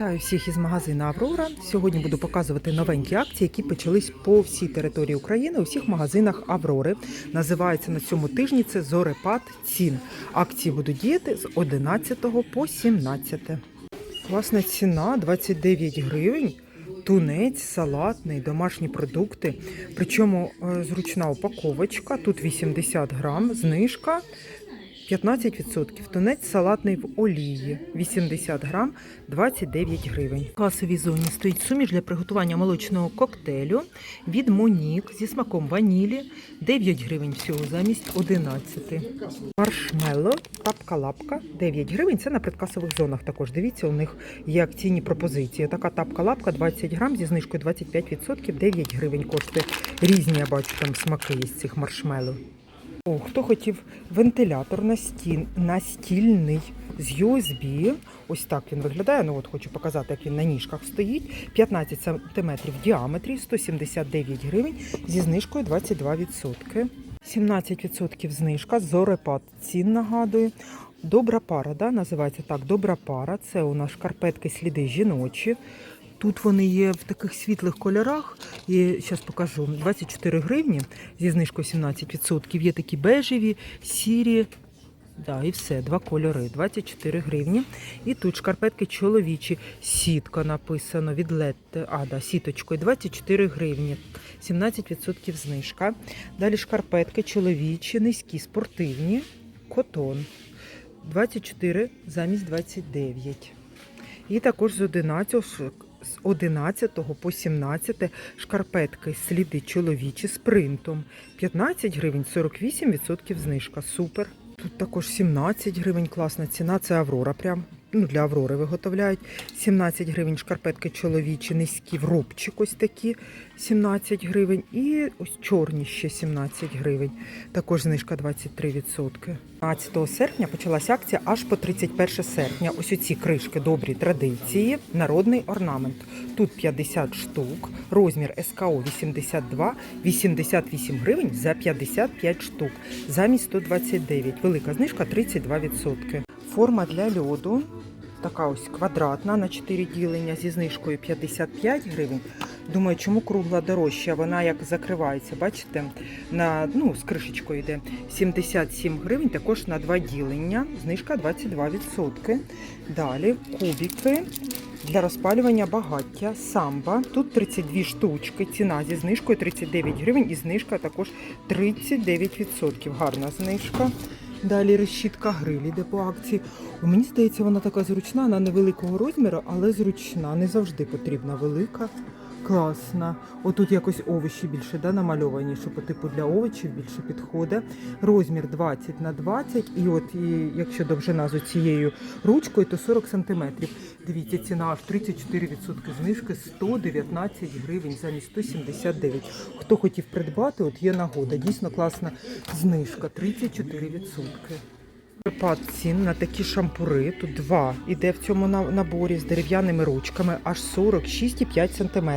Вітаю всіх із магазину Аврора. Сьогодні буду показувати новенькі акції, які почались по всій території України у всіх магазинах Аврори. Називається на цьому тижні це зорепад цін. Акції будуть діяти з 11 по 17. Класна ціна 29 гривень. Тунець, салатний, домашні продукти. Причому е, зручна упаковочка. Тут 80 грам, знижка 15%. Тунець салатний в олії 80 грам 29 гривень. В класовій зоні стоїть суміш для приготування молочного коктейлю від Монік зі смаком ванілі 9 гривень всього замість 11. Маршмелло, тапка-лапка 9 гривень. Це на предкасових зонах також. Дивіться, у них є акційні пропозиції. Така тапка-лапка 20 грам зі знижкою 25%, 9 гривень коштує. Різні я бачу там смаки із цих маршмеллоу. О, хто хотів вентилятор настін, настільний з USB. Ось так він виглядає. Ну от хочу показати, як він на ніжках стоїть. 15 см в діаметрі, 179 гривень зі знижкою 22%. 17% знижка, зорепад цін нагадую. Добра пара, да, називається так, добра пара. Це у нас шкарпетки сліди жіночі. Тут вони є в таких світлих кольорах. І зараз покажу 24 гривні зі знижкою 17%. Є такі бежеві, сірі. Да, і все, два кольори, 24 гривні. І тут шкарпетки чоловічі, сітка написано від Летте, а, да, сіточкою, 24 гривні, 17% знижка. Далі шкарпетки чоловічі, низькі, спортивні, котон, 24 замість 29. І також з 11, ш- з 11 по 17 шкарпетки сліди чоловічі з принтом. 15 гривень, 48% знижка. Супер. Тут також 17 гривень, класна ціна. Це Аврора прям. Ну, для Аврори виготовляють. 17 гривень шкарпетки чоловічі, низькі в рубчик ось такі 17 гривень. І ось чорні ще 17 гривень. Також знижка 23%. 15 серпня почалася акція аж по 31 серпня. Ось оці кришки добрі традиції, народний орнамент. Тут 50 штук, розмір СКО 82, 88 гривень за 55 штук, замість 129. Велика знижка 32%. Форма для льоду. Така ось квадратна на 4 ділення зі знижкою 55 гривень. Думаю, чому кругла дорожча? Вона як закривається, бачите? На, ну, з кришечкою йде 77 гривень, також на 2 ділення. Знижка 22%. Далі кубики для розпалювання багаття самба. Тут 32 штучки. Ціна зі знижкою 39 гривень і знижка також 39%. Гарна знижка. Далі решітка гриль іде по акції. У мені здається, вона така зручна, вона невеликого розміру, але зручна. Не завжди потрібна велика. Класна. Отут якось овочі більше да, намальовані, що по типу для овочів більше підходить. Розмір 20 на 20. І от і якщо довжина з цією ручкою, то 40 см. Дивіться, ціна аж 34% знижки, 119 гривень замість 179. Хто хотів придбати, от є нагода. Дійсно класна знижка 34%. Припад цін на такі шампури. Тут два іде в цьому на- наборі з дерев'яними ручками, аж 46,5 см.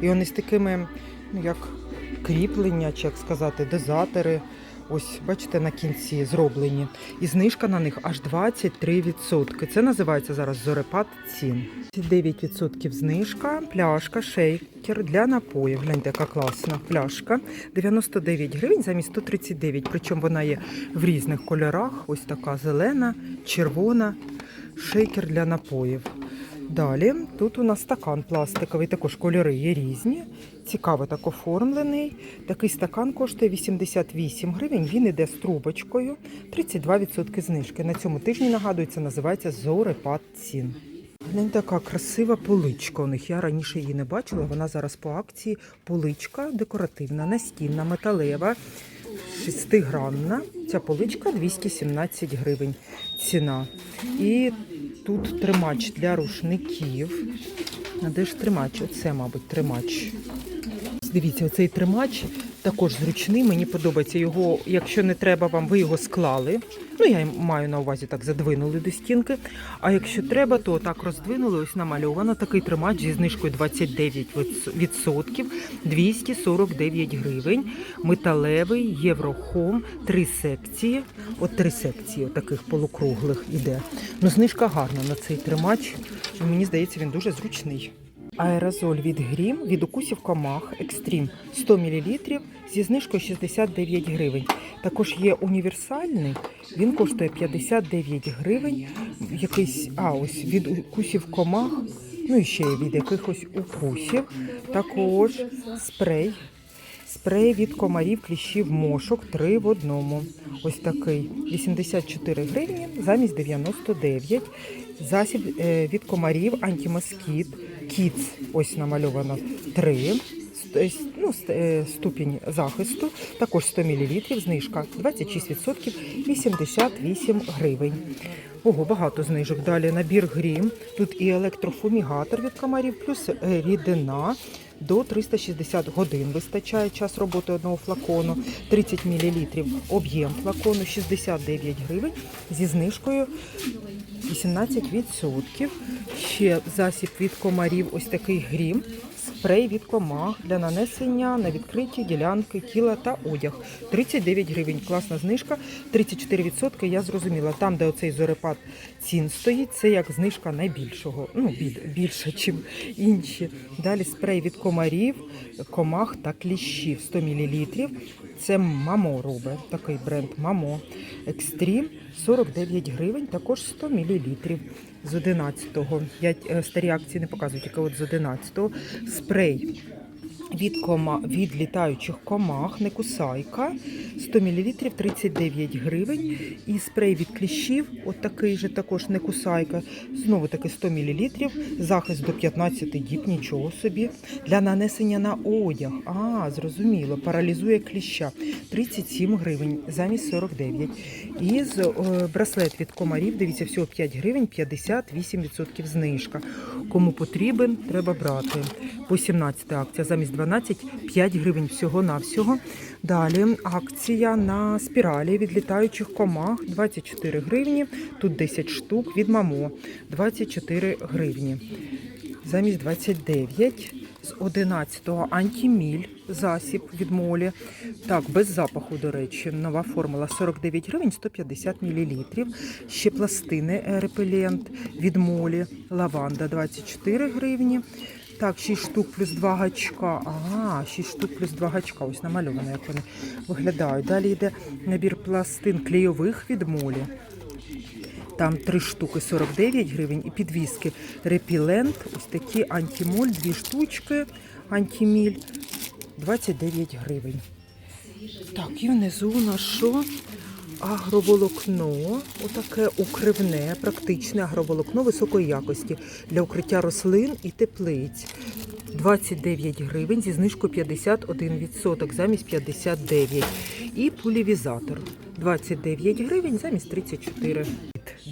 І вони з такими, ну як кріплення, чи як сказати, дозатори. Ось, бачите, на кінці зроблені. І знижка на них аж 23%. Це називається зараз зорепад цін. 9% знижка, пляшка, шейкер для напоїв. Гляньте, яка класна пляшка. 99 гривень замість 139. Причому вона є в різних кольорах. Ось така зелена, червона, шейкер для напоїв. Далі тут у нас стакан пластиковий, також кольори є різні. Цікаво так оформлений. Такий стакан коштує 88 гривень. Він іде з трубочкою, 32% знижки. На цьому тижні нагадується, називається зорепад цін. Глянь, така красива поличка у них. Я раніше її не бачила. Вона зараз по акції. Поличка декоративна, настінна, металева, шестигранна. Ця поличка 217 гривень ціна. І тут тримач для рушників. А де ж тримач? Оце, мабуть, тримач. Дивіться, оцей тримач Також зручний, мені подобається його, якщо не треба вам, ви його склали. Ну, я маю на увазі так задвинули до стінки. А якщо треба, то так роздвинули, ось намальовано. Такий тримач зі знижкою 29%, 249 гривень. Металевий, єврохом, три секції. От три секції, таких полукруглих іде. Ну, знижка гарна на цей тримач. Мені здається, він дуже зручний. Аерозоль від грім від укусів комах Екстрім 100 мл зі знижкою 69 гривень. Також є універсальний, він коштує 59 гривень. Якийсь, а ось від укусів комах, ну і ще від якихось укусів. Також спрей. Спрей від комарів, кліщів, мошок 3 в одному. Ось такий 84 гривні замість 99. Засіб е, від комарів антимоскіт. Кіц, ось намальовано 3. Ну, е, ступінь захисту, також 100 мл, знижка 26%, 88 гривень. Ого, багато знижок. Далі набір грім. Тут і електрофумігатор від комарів, плюс е, рідина до 360 годин вистачає час роботи одного флакону, 30 мл об'єм флакону, 69 гривень зі знижкою 18%. Ще засіб від комарів, ось такий грім. Спрей від комах для нанесення на відкриті ділянки тіла та одяг. 39 гривень. Класна знижка. 34% я зрозуміла. Там, де оцей зорепад цін стоїть, це як знижка найбільшого. Ну, біль- більше, ніж інші. Далі спрей від комарів, комах та кліщів 100 мл. Це Мамо робить, такий бренд Мамо. Екстрім 49 гривень, також 100 мл. З 11-го. Я е, старі акції не показую, тільки от з 11-го. Спрей від, кома, від літаючих комах, не кусайка, 100 мл 39 гривень. І спрей від кліщів, от такий же також не кусайка, знову таки 100 мл, захист до 15 діб, нічого собі. Для нанесення на одяг, а, зрозуміло, паралізує кліща, 37 гривень, замість 49. І з е, браслет від комарів, дивіться, всього 5 гривень, 58% знижка. Кому потрібен, треба брати. По 17 акція, замість 12, 5 гривень всього-навсього. Далі акція на спіралі від літаючих комах 24 гривні. Тут 10 штук від мамо 24 гривні. Замість 29 з 11-го антиміль засіб від молі. Так, без запаху, до речі, нова формула 49 гривень 150 мл. Ще пластини е, репелент від молі, лаванда 24 гривні. Так, 6 штук плюс 2 гачка. Ага, 6 штук плюс 2 гачка. Ось намальовано, як вони виглядають. Далі йде набір пластин клейових від молі. Там 3 штуки 49 гривень і підвіски репілент. Ось такі антимоль, 2 штучки, антиміль 29 гривень. Так, і внизу у нас що? Агроволокно, отаке укривне, практичне агроволокно високої якості для укриття рослин і теплиць. 29 гривень зі знижкою 51% замість 59. І пулівізатор 29 гривень замість 34.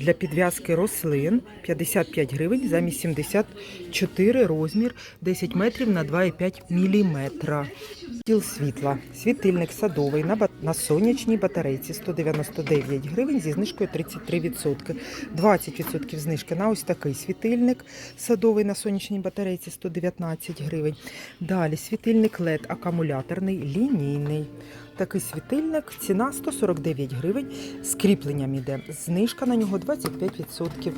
Для підв'язки рослин 55 гривень замість 74 розмір 10 метрів на 2,5 міліметра. Тіл світла. Світильник садовий на, на сонячній батарейці 199 гривень зі знижкою 33%. 20% знижки на ось такий світильник садовий на сонячній батарейці 119 гривень. Далі світильник LED акумуляторний лінійний. Такий світильник, ціна 149 гривень. З кріпленням іде. Знижка на нього 25%.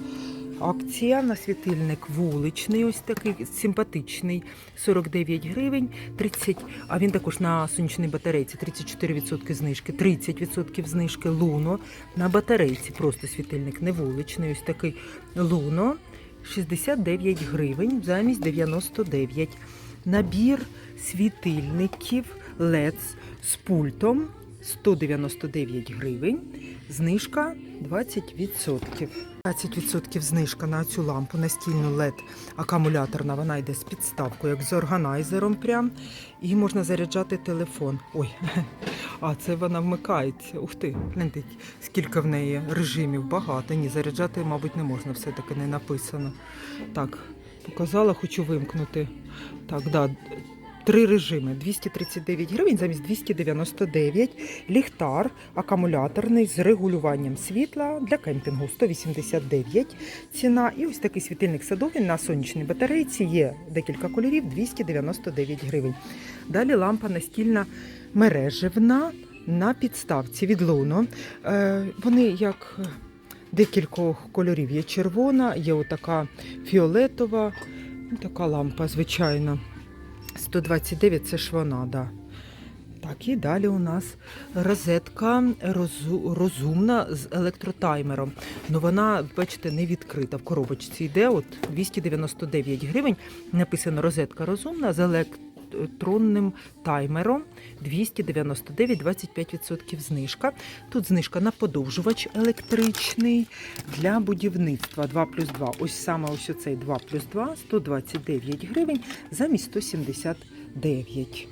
Акція на світильник вуличний, ось такий симпатичний, 49 гривень, 30, а він також на сонячній батарейці 34% знижки, 30% знижки Луно на батарейці, просто світильник не вуличний, ось такий Луно, 69 гривень замість 99. Набір світильників LED з пультом 199 гривень, знижка 20%. 20% знижка на цю лампу настільну LED акумуляторна. Вона йде з підставкою, як з органайзером прям. І можна заряджати телефон. Ой, а це вона вмикається. Ух ти, гляньте, скільки в неї режимів багато. Ні, заряджати, мабуть, не можна, все-таки не написано. Так, показала, хочу вимкнути. Так, да, Три режими 239 гривень замість 299. Ліхтар акумуляторний з регулюванням світла для кемпінгу 189 ціна. І ось такий світильник садовий на сонячній батарейці. Є декілька кольорів 299 гривень. Далі лампа настільна мережевна на підставці від Луно. Е, вони як декількох кольорів. Є червона, є отака фіолетова, така лампа звичайна. 129 це ж. Так, і далі у нас розетка розу- розумна з електротаймером. Ну вона, бачите, не відкрита. В коробочці йде от 299 гривень. Написано розетка розумна з електронним таймером 299, 25% знижка. Тут знижка на подовжувач електричний для будівництва 2 плюс 2. Ось саме ось оцей 2 плюс 2, 129 гривень замість 179.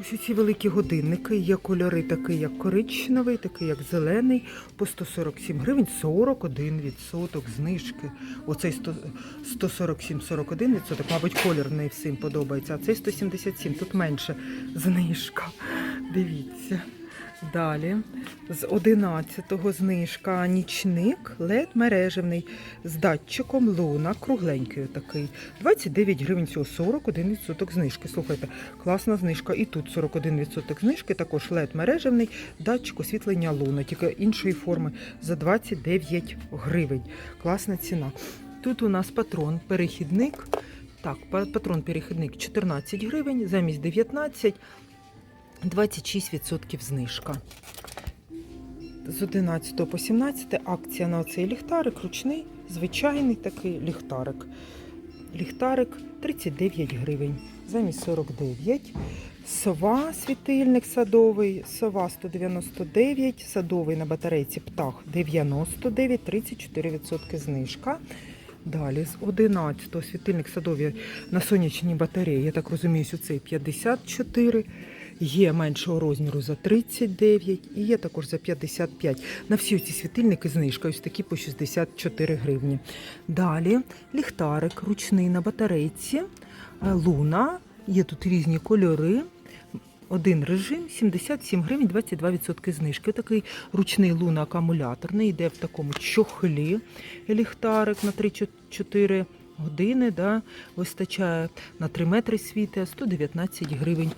Ось ці великі годинники, є кольори такий, як коричневий, такий, як зелений, по 147 гривень, 41% знижки. Оцей 100 147-41%, мабуть, колір не всім подобається, а цей 177, тут менше знижка. Дивіться. Далі з 11-го знижка нічник LED мережевний з датчиком луна, кругленький такий. 29 гривень цього 41% знижки. Слухайте, класна знижка. І тут 41% знижки, також LED мережевний, датчик освітлення луна, тільки іншої форми за 29 гривень. Класна ціна. Тут у нас патрон перехідник. Так, патрон перехідник 14 гривень, замість 19 26% знижка. З 11 по 17 акція на цей ліхтарик, ручний, звичайний такий ліхтарик. Ліхтарик 39 гривень, замість 49. Сова світильник садовий, сова 199, садовий на батарейці птах 99, 34% знижка. Далі з 11 світильник садовий на сонячній батареї, я так розумію, що цей 54. Є меншого розміру за 39 і є також за 55. На всі ці світильники знижка, ось такі по 64 гривні. Далі ліхтарик ручний на батарейці, е, луна, є тут різні кольори. Один режим 77 гривень, 22% знижки. Такий ручний луна акумуляторний, йде в такому чохлі ліхтарик на 3-4 години. Да, вистачає на 3 метри світа, 119 гривень.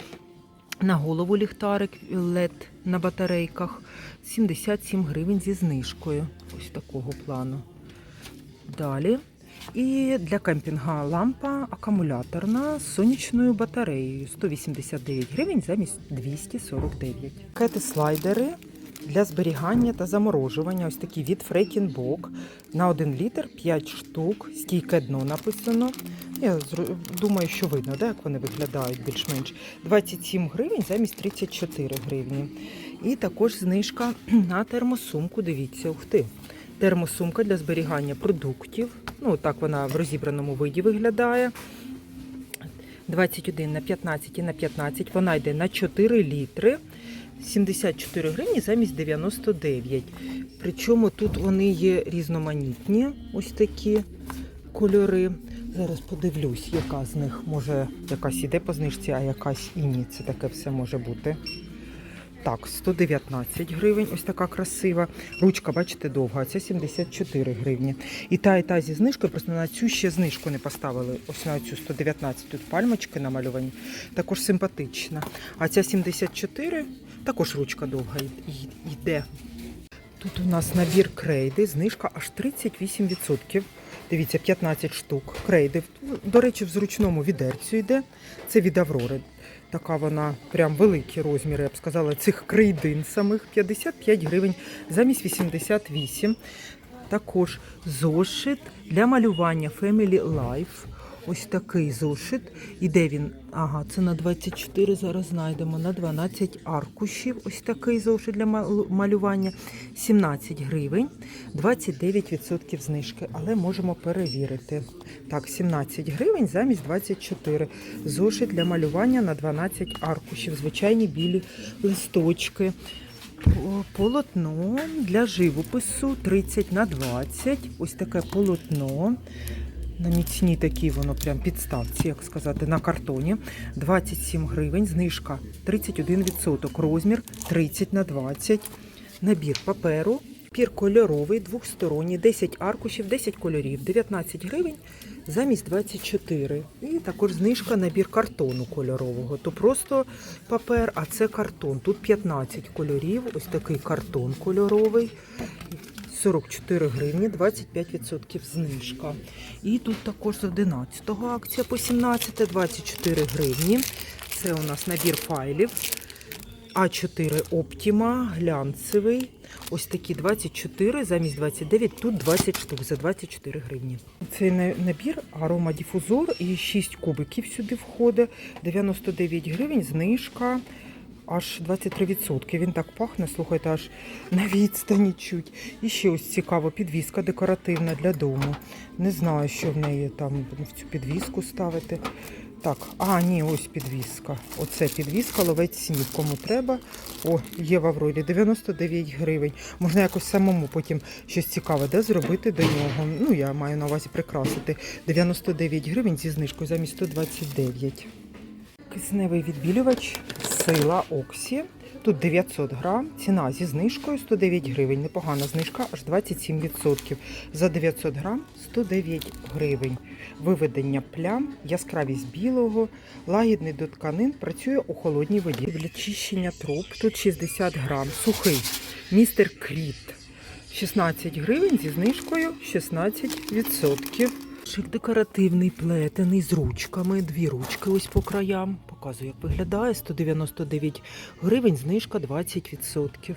На голову ліхтарик LED на батарейках 77 гривень зі знижкою. Ось такого плану. Далі. І для кемпінга лампа акумуляторна з сонячною батареєю 189 гривень замість 249. Кети слайдери для зберігання та заморожування. Ось такі від Фрейкінбок на 1 літр 5 штук. Стійке дно написано. Я думаю, що видно, да, як вони виглядають більш-менш. 27 гривень замість 34 гривні. І також знижка на термосумку. Дивіться, ух ти. Термосумка для зберігання продуктів. Ну, так вона в розібраному виді виглядає. 21 на 15 і на 15. Вона йде на 4 літри. 74 гривні замість 99. Причому тут вони є різноманітні, ось такі кольори. Зараз подивлюсь, яка з них може якась іде по знижці, а якась і ні. Це таке все може бути. Так, 119 гривень, ось така красива. Ручка, бачите, довга, а ця 74 гривні. І та, і та зі знижкою, просто на цю ще знижку не поставили. Ось на цю 119 тут пальмочки намальовані. Також симпатична. А ця 74, також ручка довга йде. Тут у нас набір крейди, знижка аж 38%. Дивіться, 15 штук крейди. До речі, в зручному відерцю йде. Це від Аврори. Така вона прям великі розміри, я б сказала, цих крейдин самих 55 гривень замість 88. Також зошит для малювання Family Life. Ось такий зошит. Іде він, ага, це на 24, зараз знайдемо, на 12 аркушів. Ось такий зошит для малювання. 17 гривень, 29% знижки, але можемо перевірити. Так, 17 гривень замість 24. Зошит для малювання на 12 аркушів. Звичайні білі листочки. Полотно для живопису 30 на 20. Ось таке полотно. На міцній такій воно прям підставці, як сказати, на картоні. 27 гривень, знижка 31%, розмір 30 на 20. Набір паперу, пір кольоровий, двохсторонній, 10 аркушів, 10 кольорів, 19 гривень замість 24. І також знижка набір картону кольорового. То просто папер, а це картон. Тут 15 кольорів, ось такий картон кольоровий. 44 гривні, 25% знижка. І тут також з 11-го акція по 17, 24 гривні. Це у нас набір файлів. А4 Optima, глянцевий. Ось такі 24 замість 29, тут 20 штук за 24 гривні. Цей набір аромадіфузор і 6 кубиків сюди входить. 99 гривень, знижка аж 23%. Він так пахне, слухайте, аж на відстані чуть. І ще ось цікаво, підвіска декоративна для дому. Не знаю, що в неї там в цю підвіску ставити. Так, а, ні, ось підвіска. Оце підвіска, ловець снів. Кому треба. О, є в Аврорі 99 гривень. Можна якось самому потім щось цікаве де зробити до нього. Ну, я маю на увазі прикрасити. 99 гривень зі знижкою замість 129. Кисневий відбілювач сила Оксі. Тут 900 грам, ціна зі знижкою 109 гривень. Непогана знижка, аж 27%. За 900 грам 109 гривень. Виведення плям, яскравість білого, лагідний до тканин, працює у холодній воді. Для чищення труб тут 60 грам. Сухий. Містер Кріт. 16 гривень зі знижкою 16%. Шик декоративний плетений з ручками. Дві ручки ось по краям. Показую, як виглядає. 199 гривень, знижка 20%.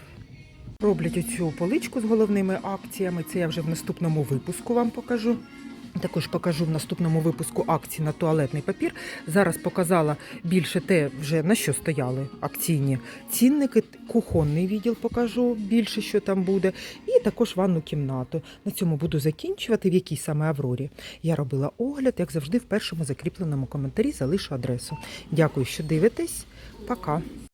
Роблять оцю поличку з головними акціями. Це я вже в наступному випуску вам покажу. Також покажу в наступному випуску акції на туалетний папір. Зараз показала більше те, вже на що стояли акційні цінники. Кухонний відділ покажу більше, що там буде. І також ванну кімнату. На цьому буду закінчувати, в якій саме Аврорі. Я робила огляд, як завжди, в першому закріпленому коментарі залишу адресу. Дякую, що дивитесь. Пока.